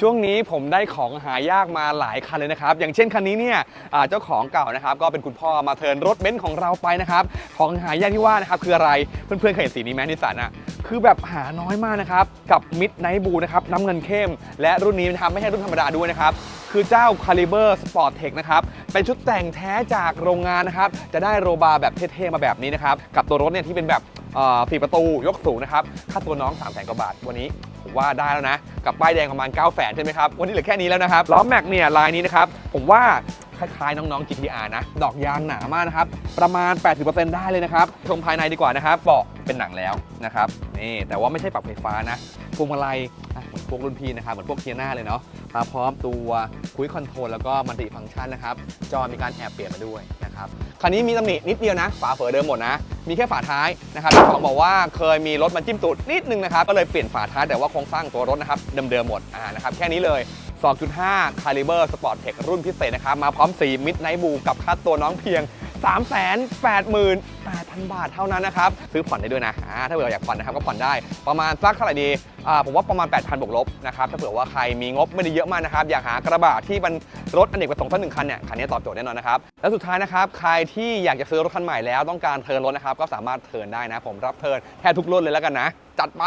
ช่วงนี้ผมได้ของหายากมาหลายคันเลยนะครับ อย่างเช่นคันนี้เนี่ยอ่าเจ้าของเก่านะครับ ก็เป็นคุณพ่อมาเทิร์นรถเบนซ์ของเราไปนะครับ ของหายากที่ว่านะครับคืออะไร เพื่อนๆเคยเห็นสีนี้ไหมนิสสันอะคือแบบหาน้อยมากนะครับ กับมิดไนท์บูนะครับน้ำเงินเข้ม และรุ่นนี้นะครับไม่ใช่รุ่นธรรมดาด้วยนะครับ คือเจ้า Caliber Sport Tech นะครับ เป็นชุดแต่งแท้จากโรงงานนะครับ จะได้โรบาร์แบบเท่ๆมาแบบนี้นะครับ กับตัวรถเนี่ยที่เป็นแบบสี่ประตูยกสูงนะครับ ค่าตัวน้อง3 0 0 0 0 0กว่าบาท วันนี้ ผมว่าได้แล้วนะ กับป้ายแดงประมาณ9แสนใช่ไหมครับ วันนี้เหลือแค่นี้แล้วนะครับ ล้อแม็กเนี่ยลายนี้นะครับ ผมว่า คล้ายๆ น้องๆ GTR นะ ดอกยางหนามากนะครับ ประมาณ 80%ได้เลยนะครับ ชมภายในดีกว่านะครับเบาะเป็นหนังแล้วนะครับ นี่ แต่ว่าไม่ใช่ปรับไฟฟ้านะพวงมาลัยเหมือนพวกรุ่นพี่นะครับ เหมือนพวกเคียร์หน้าเลยเนาะมาพร้อมตัวคุยคอนโทรลแล้วก็มัลติฟังก์ชันนะครับ จอมีการแอบเปลี่ยนมาด้วยนะครับ คันนี้มีตำหนินิดเดียวนะ ฝาเฝอเดิมหมดนะ มีแค่ฝาท้ายนะครับเจ้าของบอกว่าเคยมีรถมาจิ้มตูดนิดนึงนะครับ ก็เลยเปลี่ยนฝาท้ายแต่ว่าโครงสร้างตัวรถนะครับเดิมๆหมด อ่า นะครับ แค่นี้เลย 2.5 Caliber Sport Tech รุ่นพิเศษนะครับ มาพร้อมสี Midnight Blue กับค่าตัวน้องเพียง 388,000 บาทเท่านั้นนะครับ ซื้อผ่อนได้ด้วยนะถ้าเผื่ออยากผ่อนนะครับก็ผ่อนได้ประมาณสักเท่าไหร่ดีผมว่าประมาณ 8,000 บวกลบนะครับ ถ้าเผื่อว่าใครมีงบไม่ได้เยอะมากนะครับ อยากหากระบะที่มันรถอเนกประสงค์สักหนึ่งคันเนี่ยคันนี้ตอบโจทย์แน่นอนนะครับ แล้วสุดท้ายนะครับ ใครที่อยากจะซื้อรถคันใหม่แล้วต้องการเทิร์นรถนะครับ ก็สามารถเทิร์นได้นะ ผมรับเทิร์นแทบทุกรุ่นเลยแล้วกันนะ จัดไป